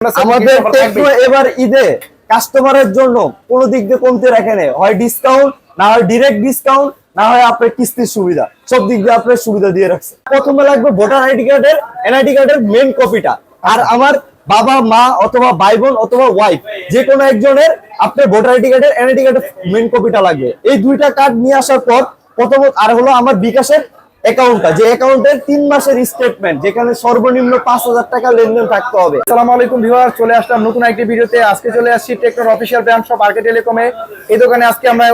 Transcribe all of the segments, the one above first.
আমাদের টেকনো এবার ঈদে কাস্টমারের জন্য কোনো দিক দিয়ে কমতে রাখে নেই। হয় ডিসকাউন্ট না হয় ডিরেক্ট ডিসকাউন্ট না হয় আপনার কিস্তির সুবিধা। সব দিক দিয়ে আপনার সুবিধা দিয়ে রাখছে। প্রথমে লাগবে ভোটার আইডি কার্ডের এনআইডি কার্ডের মেন কপিটা আর আমার বাবা মা অথবা ভাই বোন অথবা ওয়াইফ যে কোনো একজনের আপনার ভোটার আইডি কার্ডের এনআইডি কার্ডের মেন কপিটা লাগবে। এই দুইটা কার্ড নিয়ে আসার পর প্রথমত আর হলো আমার বিকাশের অ্যাকাউন্টটা যে অ্যাকাউন্টের তিন মাসের স্টেটমেন্ট যেখানে সর্বনিম্ন পাঁচ হাজার টাকা লেনদেন থাকতে হবে। আসসালামু আলাইকুম ভিউয়ার চলে আসলাম নতুন একটি ভিডিওতে। আজকে চলে আসছি টেকনোর অফিসিয়াল ব্র্যান্ড শপ আর্কে টেলিকমে এই দোকানে আজকে আমরা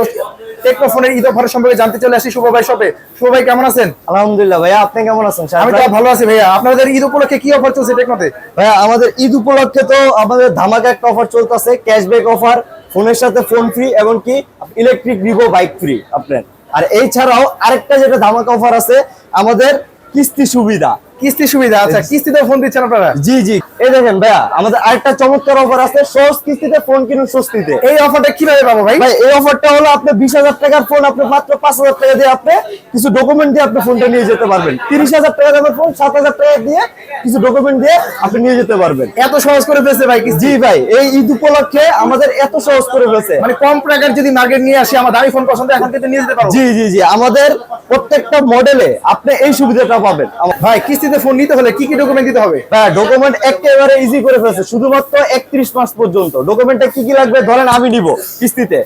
টেকনো ফোনের ঈদ অফারের সম্পর্কে জানতে চলে আসছি শুভ ভাই শপে শুভ ভাই কেমন আছেন? আলহামদুলিল্লাহ ভাইয়া আপনি কেমন আছেন? আমি তো ভালো আছি ভাইয়া। আপনাদের ঈদ উপলক্ষে কি অফার চলছে টেকনোতে? ভাইয়া আমাদের ঈদ উপলক্ষে তো আমাদের ধামাকা একটা অফার চলতেছে ক্যাশব্যাক অফার ফোনের সাথে ফোন ফ্রি এমনকি ইলেকট্রিক রিভো বাইক ফ্রি আপনার। আর এই ছাড়াও আরেকটা যেটা ধামাকা অফার আছে আমাদের কিস্তি সুবিধা। কিস্তি সুবিধা আচ্ছা কিস্তিতে ফোন দিচ্ছেন আপনারা? জি জি। এই দেখেন ভাইয়া আমাদের আরেকটা চমৎকার অফার আছে সহজ কিস্তিতে ফোন কিনুন স্বস্তিতে। এই অফারটা কীভাবে পাবো ভাই? ভাই এই অফারটা হলো আপনি বিশ হাজার টাকার ফোন আপনি মাত্র পাঁচ হাজার টাকা দিয়ে আপনি কিছু ডকুমেন্ট দিয়ে আপনি ফোনটা নিয়ে যেতে পারবেন। তিরিশ হাজার টাকা দামের ফোন সাত হাজার টাকা দিয়ে কিছু ডকুমেন্ট দিয়ে আপনি নিয়ে যেতে পারবেন। এত সহজ করে ফেলছে ভাই জি ভাই এই ঈদ উপলক্ষে আমাদের এত সহজ করে ফেলছে। মানে কম টাকার যদি মার্কেট নিয়ে আসি আমার দামি ফোন পছন্দ এখন থেকে নিয়ে যেতে পারব। জি জি জি আমাদের প্রত্যেকটা মডেলে আপনি এই সুবিধাটা পাবেন। ভাই কিস্তিতে ফোন নিতে হলে কি কি ডকুমেন্ট দিতে হবে? হ্যাঁ ডকুমেন্ট একেবারে ইজি করে ফেলছে শুধুমাত্র একত্রিশ মাস পর্যন্ত। ডকুমেন্টটা কি কি লাগবে ধরেন আমি নিব কিস্তিতে।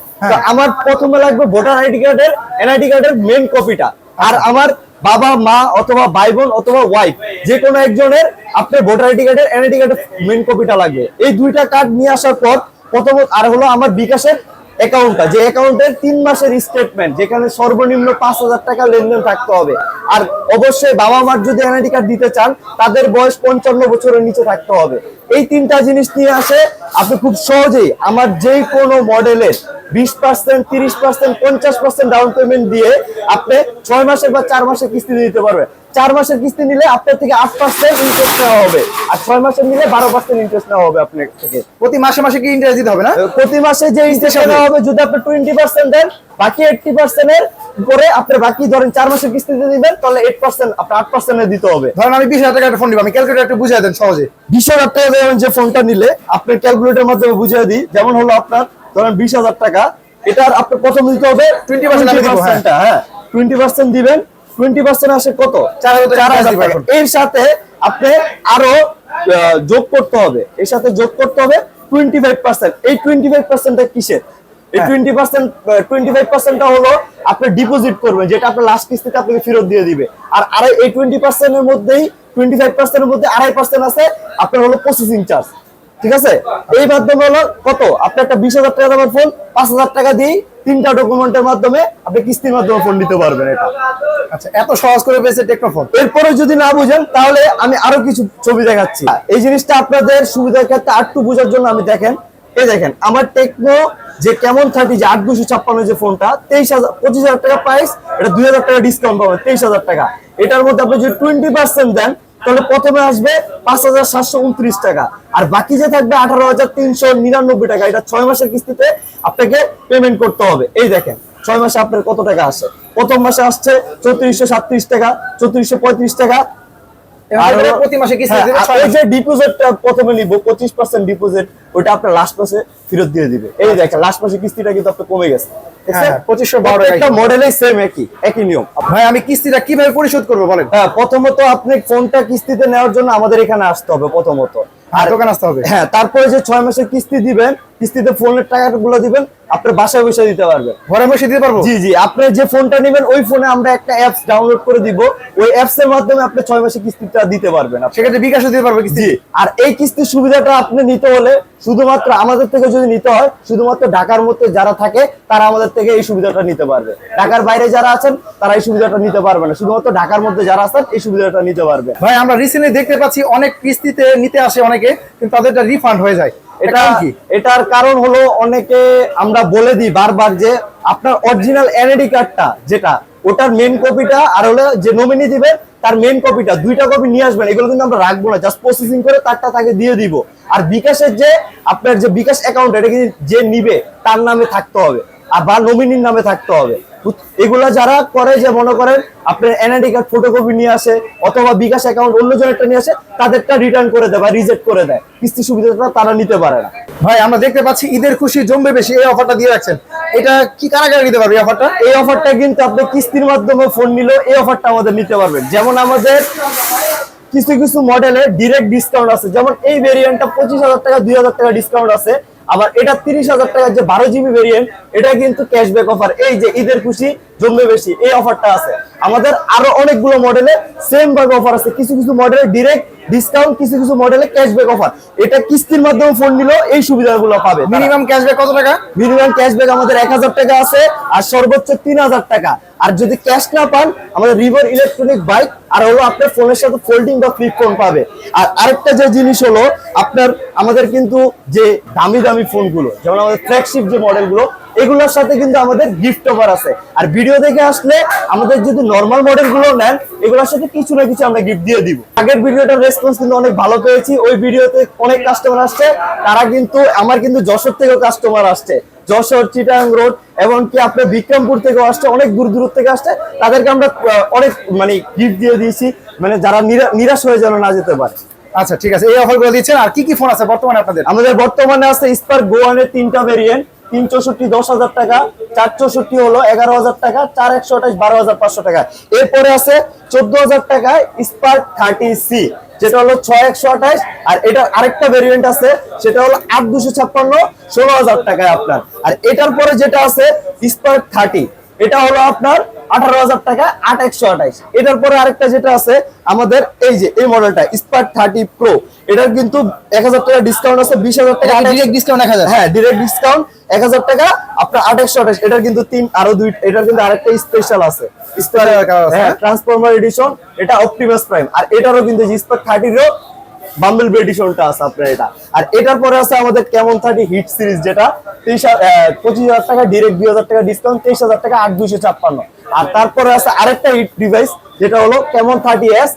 আমার প্রথমে লাগবে ভোটার আইডি কার্ডের এনআইডি কার্ডের মেন কপিটা আর আমার বাবা মা অথবা ভাই বোন অথবা ওয়াইফ যে কোনো একজনের আপনার ভোটার আইডি কার্ডের এনআইডি কার্ডের মেন কপিটা লাগবে। এই দুইটা কার্ড নিয়ে আসার পর প্রথমত আর হলো আমার বিকাশের অ্যাকাউন্টটা, যে অ্যাকাউন্টের তিন মাসের স্টেটমেন্ট যেখানে সর্বনিম্ন পাঁচ হাজার টাকা লেনদেন থাকতে হবে। আর অবশ্যই বাবা মার যদি এনআইডি কার্ড দিতে চান, তাদের বয়স পঞ্চান্ন বছরের নিচে থাকতে হবে। এই তিনটা জিনিস নিয়ে আসে, আপনি খুব সহজেই আমার যে কোনো মডেলের বিশ পার্সেন্ট তিরিশ পার্সেন্ট পঞ্চাশ পার্সেন্ট ডাউন পেমেন্ট দিয়ে আপনি ছয় মাসের বা চার মাসের কিস্তি দিতে পারবেন। চার মাসের কিস্তি নিলে আপনার থেকে আট পার্সেন্ট ইন্টারেস্ট নেওয়া হবে। আর ছয় মাসের নিলে বারো পার্সেন্ট ইন্টারেস্ট নেওয়া হবে আপনার থেকে। প্রতি মাসে মাসে কি ইন্টারেস্ট দিতে হবে না? প্রতি মাসে যে ইন্টারেস্ট নেওয়া হবে যদি আপনি টোয়েন্টি পার্সেন্ট দেন বাকি এইটটি পার্সেন্টের উপরে আপনার বাকি ধরেন চার মাসের কিস্তিতে দিবেন তাহলে এইট পার্সেন্ট আপনার আট পার্সেন্টে দিতে হবে। ধরেন আমি বিশ হাজার টাকা একটা ফোন নিবো আমি ক্যালকুলেটর একটু বুঝিয়ে দেন সহজে। বিশ হাজার টাকা দেবেন যে ফোনটা নিলে আপনার ক্যালকুলেটর মাধ্যমে বুঝিয়ে দিই যেমন হলো আপনার ধরেন বিশ হাজার টাকা এটার আপনার প্রথম দিতে হবে 20% আমি দিব, হ্যাঁ। 20% টা, হ্যাঁ টোয়েন্টি পার্সেন্ট দিবেন টোয়েন্টি পার্সেন্ট আসে কত? চার হাজার টাকা। এর সাথে আপনি আরও যোগ করতে হবে। এর সাথে যোগ করতে হবে টোয়েন্টি ফাইভ পার্সেন্ট এই টোয়েন্টি ফাইভ পার্সেন্টটা কিসের? এই। টোয়েন্টি পার্সেন্ট টোয়েন্টি ফাইভ পার্সেন্টটা হলো আপনি ডিপোজিট করবেন যেটা আপনার লাস্ট কিস্তিতে আপনাকে ফেরত দিয়ে দিবে। আর আড়াই এই টোয়েন্টি পার্সেন্টের মধ্যেই টোয়েন্টি ফাইভ পার্সেন্টের মধ্যে আড়াই পার্সেন্ট আছে আপনার হলো প্রসেসিং চার্জ ঠিক আছে? এই মাধ্যমে হলো কত? আপনি একটা বিশ হাজার টাকা দামের ফোন পাঁচ হাজার টাকা দিয়ে তিনটা ডকুমেন্টের মাধ্যমে আপনি কিস্তির মাধ্যমে ফোন নিতে পারবেন এটা। আচ্ছা এত সহজ করে পেয়েছে টেকনোফোন এরপরে যদি না বুঝেন তাহলে আমি আরও কিছু ছবি দেখাচ্ছি। এই জিনিসটা আপনাদের সুবিধার ক্ষেত্রে আটটু বোঝার জন্য আমি দেখেন। এই দেখেন আমার টেকনো যে কেমন থার্টি যে আট দুশো ছাপ্পান্ন যে ফোনটা তেইশ হাজার পঁচিশ হাজার টাকা প্রাইস এটা দুই হাজার টাকা ডিসকাউন্ট পাবেন তেইশ হাজার টাকা। এটার মধ্যে আপনি যদি টোয়েন্টি পার্সেন্ট দেন তাহলে প্রথমে আসবে পাঁচ হাজার সাতশো উনত্রিশ টাকা। আর বাকি যে থাকবে আঠারো হাজার তিনশো নিরানব্বই টাকা, এটা ছয় মাসের কিস্তিতে আপনাকে পেমেন্ট করতে হবে। এই দেখেন, ছয় মাসে আপনার কত টাকা আসে? প্রথম মাসে আসছে চৌত্রিশশো সাতত্রিশ টাকা, চৌত্রিশশো পঁয়ত্রিশ টাকা প্রতি মাসে কিস্তি হ্যাঁ, দিবে আর ছয় ওই মাসে। যে ডিপোজিটটা প্রথমে নিব পঁচিশ পার্সেন্ট ডিপোজিট ওটা আপনার লাস্ট মাসে ফেরত দিয়ে দিবে। এই দেখেন লাস্ট মাসে কিস্তিটা কিন্তু আপনার কমে গেছে। 2512 টাকা। একটা মডেলেই সেম একই একই নিয়ম। ভাই আমি কিস্তিটা কীভাবে পরিশোধ করব বলেন? হ্যাঁ প্রথমত আপনি ফোনটা কিস্তিতে নেওয়ার জন্য আমাদের এখানে আসতে হবে প্রথমত। আর দোকান আসতে হবে? হ্যাঁ তারপরে যে ছয় মাসের কিস্তি দিবেন কিস্তিতে ফোনের টাকাগুলো দিবেন আপনার বাসায় বসে দিতে পারবেন। ঘরে বসে দিতে পারব? জি জি আপনি যে ফোনটা নেবেন ওই ফোনে আমরা একটা অ্যাপস ডাউনলোড করে দিব। ওই অ্যাপস এর মাধ্যমে আপনি ছয় মাসের কিস্তিটা দিতে পারবেন। সেক্ষেত্রে বিকাশও দিতে পারবেন কিস্তি? আর এই কিস্তির সুবিধাটা আপনি নিতে হলে শুধুমাত্র আমাদের থেকে যদি নিতে হয় শুধুমাত্র ঢাকার মধ্যে যারা থাকে তারা আমাদের থেকে এই সুবিধাটা নিতে পারবে। ঢাকার বাইরে যারা আছেন তারা এই সুবিধাটা নিতে পারবে না। শুধুমাত্র ঢাকার মধ্যে যারা আছেন এই সুবিধাটা নিতে পারবে। ভাই আমরা রিসেন্টলি দেখতে পাচ্ছি অনেক কিস্তিতে নিতে আসে অনেকে কিন্তু তাদেরটা রিফান্ড হয়ে যায়। এটা এটার কারণ হলো অনেকে আমরা বলে দিই বারবার যে আপনার অরিজিনাল এনআইডি কার্ডটা যেটা ওটার মেন কপিটা আর হলো যে নমিনি দিবেন তার মেন কপিটা দুইটা কপি নিয়ে আসবেন, এগুলো কিন্তু আমরা রাখব না জাস্ট প্রসেসিং করে তারটা তাকে দিয়ে দিব। আর বিকাশের যে আপনার যে বিকাশ অ্যাকাউন্ট এটা কিন্তু যে নিবে, তার নামে থাকতে হবে আর বা নমিনির নামে থাকতে হবে। এগুলা যারা করে যে মনে করেন আপনার এনআইডি কার্ড ফটোকপি নিয়ে আসে অথবা বিকাশ অ্যাকাউন্ট অন্য জনেরটা নিয়ে আসে তাদেরটা রিটার্ন করে দেয় বা রিজেক্ট করে দেয়। কিস্তি সুবিধাটা তারা নিতে পারে না। ভাই আমরা দেখতে পাচ্ছি ঈদের খুশি জমবে বেশি এই অফারটা দিয়ে রাখছেন। এটা কি কারা কারা নিতে পারবে এই অফারটা এই অফারটা কিন্তু আপনি কিস্তির মাধ্যমে ফোন নিলেও এই অফারটা আমাদের নিতে পারবেন। যেমন আমাদের কিছু কিছু মডেলে ডিরেক্ট ডিসকাউন্ট আছে। যেমন এই ভেরিয়েন্টটা পঁচিশ হাজার টাকা দুই হাজার টাকা ডিসকাউন্ট আছে। আবার এটা তিরিশ হাজার টাকার যে বারো জিবি ভেরিয়েন্ট এটা কিন্তু ক্যাশব্যাক অফার এই যে ঈদের খুশি জমবে বেশি এই অফারটা আছে। আমাদের আরও অনেকগুলো মডেলে সেম ভাবে অফার আছে। কিছু কিছু মডেলে ডিরেক্ট ডিসকাউন্ট কিছু কিছু মডেলে ক্যাশব্যাক অফার এটা কিস্তির মাধ্যমে ফোন নিলেও এই সুবিধাগুলো পাবে। মিনিমাম ক্যাশব্যাক কত টাকা? মিনিমাম ক্যাশব্যাক আমাদের এক হাজার টাকা আছে আর সর্বোচ্চ তিন হাজার টাকা। আর যদি ক্যাশ না পান আমাদের রিভার ইলেকট্রনিক বাইক আর হলো আপনার ফোনের সাথে ফোল্ডিং বা ফ্লিপ ফোন পাবে। আর আরেকটা যে জিনিস হলো, আপনার, আমাদের কিন্তু যে দামি দামি ফোনগুলো যেমন আমাদের ফ্ল্যাগশিপ যে মডেলগুলো এগুলোর সাথে কিন্তু আমাদের গিফট অফার আছে। আর ভিডিও দেখে আসলে আমাদের যদি নর্মাল মডেলগুলো নেন, এগুলোর সাথে কিছু না কিছু আমরা গিফট দিয়ে দিব। আগের ভিডিওটার রেসপন্স কিন্তু অনেক ভালো পেয়েছি। ওই ভিডিওতে অনেক কাস্টমার আসছে, তারা কিন্তু, আমার কিন্তু যশোর থেকেও কাস্টমার আসছে। যশোর চিটাং রোড এমনকি আপনার বিক্রমপুর থেকেও আসছে অনেক দূর দূর থেকে আসছে। তাদেরকে আমরা অনেক মানে গিফট দিয়ে দিয়েছি মানে যারা নিরা- নিরাশ হয়ে যেন না যেতে পারে। আচ্ছা ঠিক আছে এই অফারগুলো দিচ্ছেন। আর কি কি ফোন আছে বর্তমানে আপনাদের? আমাদের বর্তমানে আছে স্পার্ক গোয়ানের তিনটা ভেরিয়েন্ট তিন চৌষট্টি দশ হাজার টাকা চার চৌষট্টি হলো এগারো হাজার টাকা চার একশো আঠাশ বারো হাজার পাঁচশো টাকা। এরপরে আছে চোদ্দ হাজার টাকায় স্পার্ক থার্টি সি যেটা হলো ছয় একশো আঠাশ, আর এটা আরেকটা ভেরিয়েন্ট আছে, সেটা হলো আট দুশো ছাপ্পান্ন, ষোলো হাজার টাকায় আপনার। আর এটার পরে যেটা আছে স্পার্ক থার্টি এটা হলো আপনার আঠারো হাজার টাকা আট একশো আঠাইশ। এটার পরে আরেকটা যেটা আছে আমাদের এই যে এই মডেলটা স্পার্ক থার্টি প্রো এটার কিন্তু এক হাজার টাকা ডিসকাউন্ট আছে বিশ হাজার টাকা ডিরেক্ট ডিসকাউন্ট এক হাজার? হ্যাঁ ডিরেক্ট ডিসকাউন্ট এক হাজার টাকা আপনার আট একশো আঠাশ এটার কিন্তু তিন আরও দুই এটার কিন্তু আরেকটা স্পেশাল আছে। Special হ্যাঁ হ্যাঁ? ট্রান্সফরমার এডিশন এটা অপটিমাস প্রাইম আর এটারও কিন্তু স্পার্ক থার্টিরও বাম্বল এডিশনটা আছে আপনার এটা। আর এটার পরে আছে আমাদের কেমন থার্টি হিট সিরিজ যেটা তেইশ পঁচিশ হাজার টাকা ডিরেক্ট দুই হাজার টাকা ডিসকাউন্ট তেইশ হাজার টাকা আট দুইশো ছাপ্পান্ন। আর তারপরে আছে আরেকটা হিট ডিভাইস যেটা হলো কেমন থার্টি এস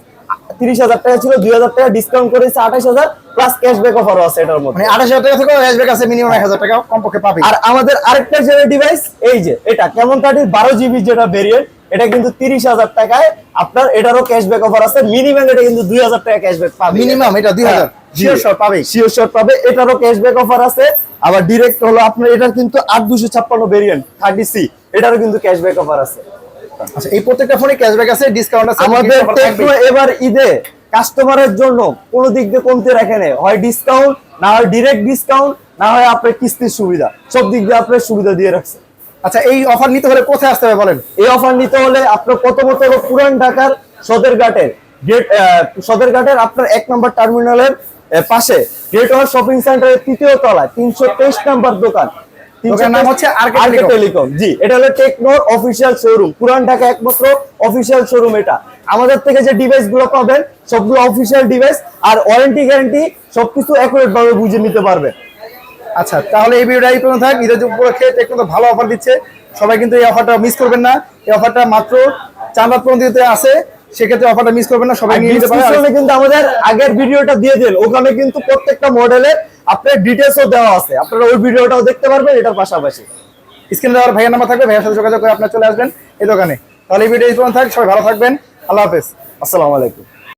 তিরিশ হাজার টাকা ছিল দুই হাজার টাকা ডিসকাউন্ট করেছে আঠাশ হাজার প্লাস ক্যাশব্যাক অফারও আছে এটার মধ্যে। মানে আঠাশ হাজার টাকা থেকেও ক্যাশব্যাক আছে মিনিমাম এক হাজার টাকা কমপক্ষে পাবে। আর আমাদের আরেকটা যে ডিভাইস এই যে এটা কেমন থার্টির বারো জিবি যেটা ভেরিয়েন্ট এটা কিন্তু তিরিশ হাজার টাকায় আপনার এটারও ক্যাশব্যাক অফার আছে মিনিমাম এটা কিন্তু দুই হাজার টাকা ক্যাশব্যাক পাবে। মিনিমাম এটা দুই হাজার শিওর পাবে শিওর পাবে এটারও ক্যাশব্যাক অফার আছে। আবার ডিরেক্ট হলো আপনার এটার কিন্তু আট দুশো ছাপ্পান্ন ভেরিয়েন্ট থার্টি সি এটারও কিন্তু ক্যাশব্যাক অফার আছে। আচ্ছা এই প্রত্যেকটা ফোনে ক্যাশব্যাক আছে ডিসকাউন্ট আছে আমাদের। টেকনো এবার ঈদে কাস্টমারের জন্য কোনো দিক দিয়ে কমতে রাখে নেই। হয় ডিসকাউন্ট না হয় ডিরেক্ট ডিসকাউন্ট না হয় আপনার কিস্তির সুবিধা। সব দিক দিয়ে আপনার সুবিধা দিয়ে রাখছে। আচ্ছা এই অফার নিতে হলে কোথায় আসতে হবে বলেন? এই অফার নিতে হলে আপনার প্রথমত হলো পুরান ঢাকার সদরঘাটের গেট সদরঘাটের আপনার এক নম্বর টার্মিনালের পাশে গেট ওয়ার শপিং সেন্টারের তৃতীয় তলায় তিনশো তেইশ নম্বর দোকান। দোকানের নাম হচ্ছে আরকে টেলিকম। জি। এটা হলো টেকনোর অফিসিয়াল শোরুম পুরান ঢাকা একমাত্র অফিসিয়াল শোরুম এটা। আমাদের থেকে যে ডিভাইসগুলো পাবেন সবগুলো অফিসিয়াল ডিভাইস আর ওয়ারেন্টি গ্যারান্টি সবকিছু অ্যাকুরেট ভাবে বুঝে নিতে পারবে। আচ্ছা তাহলে এই ভিডিওটা এই পর্যন্ত থাক। ঈদের উপলক্ষে টেকনো তো ভালো অফার দিচ্ছে। সবাই কিন্তু এই অফারটা মিস করবেন না। এই অফারটা মাত্র চার রাত পর্যন্ত আছে। সেক্ষেত্রে অফারটা মিস করবেন না। সবাই নিয়ে নিতে পারে কিন্তু আমাদের আগের ভিডিওটা দিয়ে দেন। ওখানে কিন্তু প্রত্যেকটা মডেলের আপনার ডিটেলসও দেওয়া আছে। আপনারা ওই ভিডিওটাও দেখতে পারবেন, এটার পাশাপাশি। স্ক্রিনে দেওয়ার ভাইয়ের নাম্বার থাকবে, ভাইয়ের সাথে যোগাযোগ করে আপনার চলে আসবেন এই দোকানে। তাহলে এই ভিডিও এই পর্যন্ত থাক, সবাই ভালো থাকবেন। আল্লাহ হাফেজ। আসসালামু আলাইকুম।